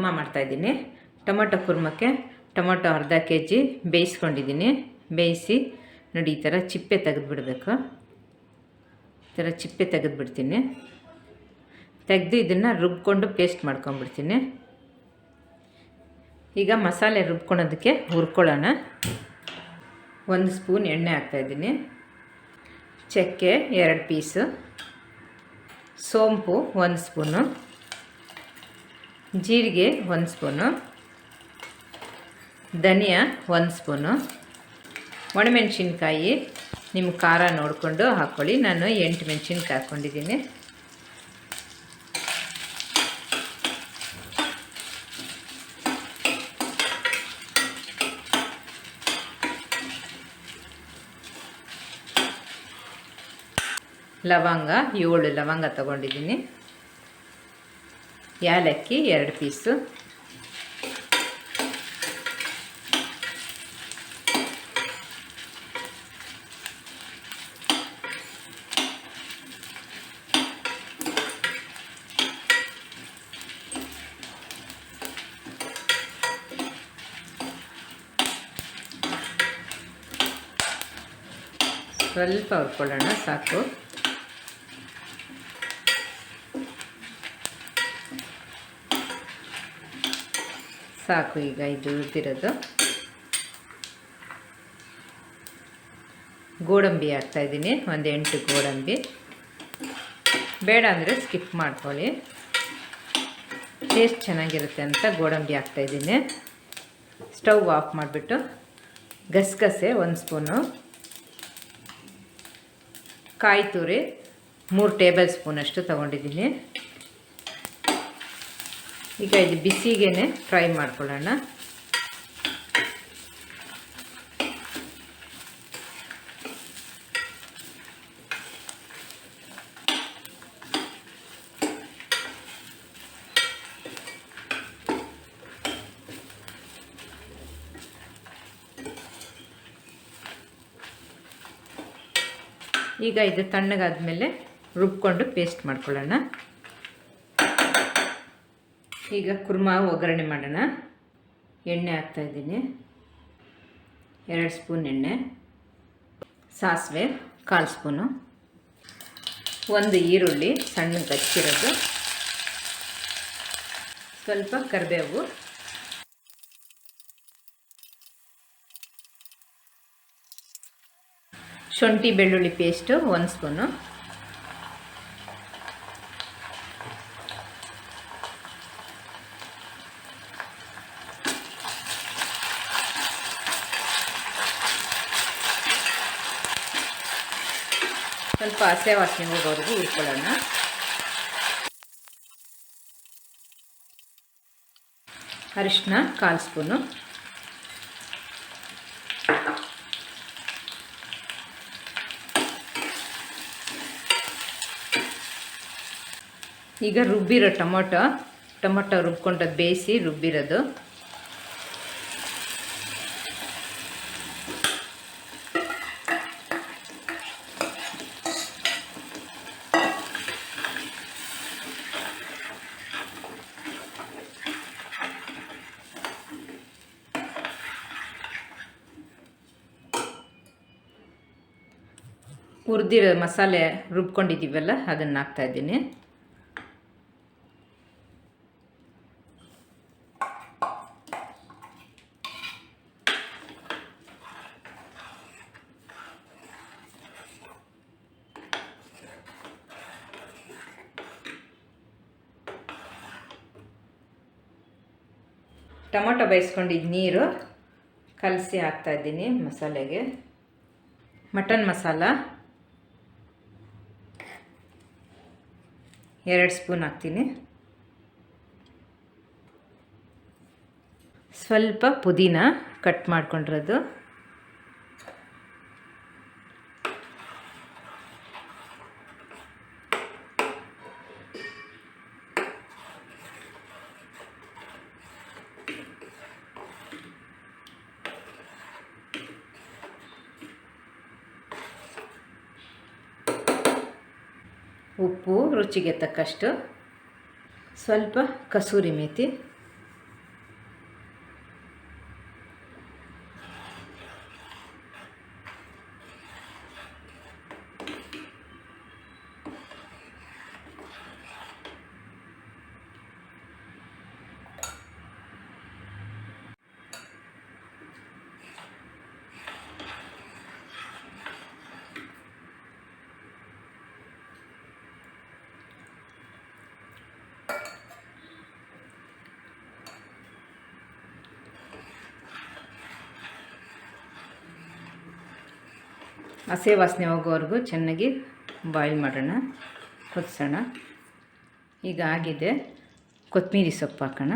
ಕುರ್ಮ ಮಾಡ್ತಾಯಿದ್ದೀನಿ ಟೊಮೊಟೊ ಕುರ್ಮಕ್ಕೆ ಟೊಮೊಟೊ ಅರ್ಧ ಕೆ ಜಿ ಬೇಯಿಸ್ಕೊಂಡಿದ್ದೀನಿ. ಬೇಯಿಸಿ ನೋಡಿ, ಈ ಥರ ಚಿಪ್ಪೆ ತೆಗೆದುಬಿಡ್ಬೇಕು. ಈ ಥರ ಚಿಪ್ಪೆ ತೆಗೆದುಬಿಡ್ತೀನಿ. ತೆಗೆದು ಇದನ್ನು ರುಬ್ಕೊಂಡು ಪೇಸ್ಟ್ ಮಾಡ್ಕೊಂಬಿಡ್ತೀನಿ. ಈಗ ಮಸಾಲೆ ರುಬ್ಕೊಳೋದಕ್ಕೆ ಹುರ್ಕೊಳ್ಳೋಣ. ಒಂದು ಸ್ಪೂನ್ ಎಣ್ಣೆ ಹಾಕ್ತಾಯಿದ್ದೀನಿ ಚಕ್ಕೆ ಎರಡು ಪೀಸು. ಸೋಂಪು ಒಂದು ಸ್ಪೂನು. ಜೀರಿಗೆ ಒಂದು ಸ್ಪೂನು. ಧನಿಯಾ ಒಂದು ಸ್ಪೂನು. ಒಣಮೆಣ್ಸಿನ್ಕಾಯಿ ನಿಮ್ಮ ಖಾರ ನೋಡಿಕೊಂಡು ಹಾಕ್ಕೊಳ್ಳಿ ನಾನು ಎಂಟು ಮೆಣಸಿನ್ಕಾಯಿ ಹಾಕ್ಕೊಂಡಿದ್ದೀನಿ ಲವಂಗ, ಏಳು ಲವಂಗ ತಗೊಂಡಿದ್ದೀನಿ. ಯಾಲಕ್ಕಿ ಎರಡು ಪೀಸು. ಸ್ವಲ್ಪ ಹುರ್ಕೊಳ್ಳೋಣ ಸಾಕು. ಸಾಕು ಈಗ ಇದು ಉಳಿದಿರೋದು ಗೋಡಂಬಿ ಹಾಕ್ತಾಯಿದ್ದೀನಿ ಒಂದು ಎಂಟು ಗೋಡಂಬಿ. ಬೇಡ ಅಂದರೆ ಸ್ಕಿಪ್ ಮಾಡ್ಕೊಳ್ಳಿ. ಟೇಸ್ಟ್ ಚೆನ್ನಾಗಿರುತ್ತೆ ಅಂತ ಗೋಡಂಬಿ ಹಾಕ್ತಾಯಿದ್ದೀನಿ ಸ್ಟವ್ ಆಫ್ ಮಾಡಿಬಿಟ್ಟು ಗಸಗಸೆ ಒಂದು ಸ್ಪೂನು. ಕಾಯಿ ತುರಿ ಮೂರು ಟೇಬಲ್ ಸ್ಪೂನಷ್ಟು ತೊಗೊಂಡಿದ್ದೀನಿ. ಈಗ ಇದು ಬಿಸಿಗೆ ಫ್ರೈ ಮಾಡ್ಕೊಳ್ಳೋಣ. ಈಗ ಇದು ತಣ್ಣಗಾದ ಮೇಲೆ ರುಬ್ಕೊಂಡು ಪೇಸ್ಟ್ ಮಾಡ್ಕೊಳ್ಳೋಣ. ಈಗ ಕುರ್ಮಾ ಒಗ್ಗರಣೆ ಮಾಡೋಣ. ಎಣ್ಣೆ ಹಾಕ್ತಾಯಿದ್ದೀನಿ ಎರಡು ಸ್ಪೂನ್ ಎಣ್ಣೆ, ಸಾಸಿವೆ, ಕಾಲು ಸ್ಪೂನು, ಒಂದು ಈರುಳ್ಳಿ, ಸಣ್ಣ ಗಚ್ಚಿರೋದು, ಸ್ವಲ್ಪ ಕರಿಬೇವು. ಶುಂಠಿ ಬೆಳ್ಳುಳ್ಳಿ ಪೇಸ್ಟು ಒಂದು ಸ್ಪೂನು. ಸ್ವಲ್ಪ ಹಸೆ ವಾಸನೆ ಹೋಗೋವರೆಗೂ ಹುರ್ಕೊಳ್ಳೋಣ. ಅರಿಶಿನ ಕಾಲು ಸ್ಪೂನು. ಈಗ ರುಬ್ಬಿರೋ ಟೊಮೊಟೊ ಟೊಮೊಟೊ ರುಬ್ಕೊಂಡದ್ದು ಬೇಯಿಸಿ ರುಬ್ಬಿರೋದು. ಹುರಿದಿರೋ ಮಸಾಲೆ ರುಬ್ಕೊಂಡಿದ್ದೀವಲ್ಲ ಅದನ್ನು ಹಾಕ್ತಾಯಿದ್ದೀನಿ ಟೊಮೊಟೊ ಬೇಯಿಸ್ಕೊಂಡಿದ್ದ ನೀರು ಕಲಸಿ ಹಾಕ್ತಾಯಿದ್ದೀನಿ ಮಸಾಲೆಗೆ. ಮಟನ್ ಮಸಾಲ. ಎರಡು ಸ್ಪೂನ್ ಹಾಕ್ತೀನಿ. ಸ್ವಲ್ಪ ಪುದೀನ ಕಟ್ ಮಾಡ್ಕೊಂಡಿರೋದು. ಉಪ್ಪು ರುಚಿಗೆ ತಕ್ಕಷ್ಟು ಸ್ವಲ್ಪ ಕಸೂರಿ ಮೇಥಿ ಹಸೆ ವಾಸನೆ ಹೋಗೋವರೆಗೂ ಚೆನ್ನಾಗಿ ಬಾಯ್ಲ್ ಮಾಡೋಣ, ಕುದಿಸೋಣ. ಈಗ ಆಗಿದೆ ಕೊತ್ತಂಬರಿ ಸೊಪ್ಪು ಹಾಕೋಣ.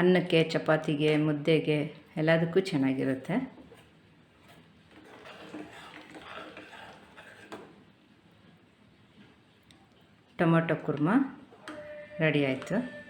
ಅನ್ನಕ್ಕೆ, ಚಪಾತಿಗೆ, ಮುದ್ದೆಗೆ ಎಲ್ಲದಕ್ಕೂ ಚೆನ್ನಾಗಿರುತ್ತೆ. ಟೊಮೊಟೊ ಕುರ್ಮ ರೆಡಿ ಆಯಿತು.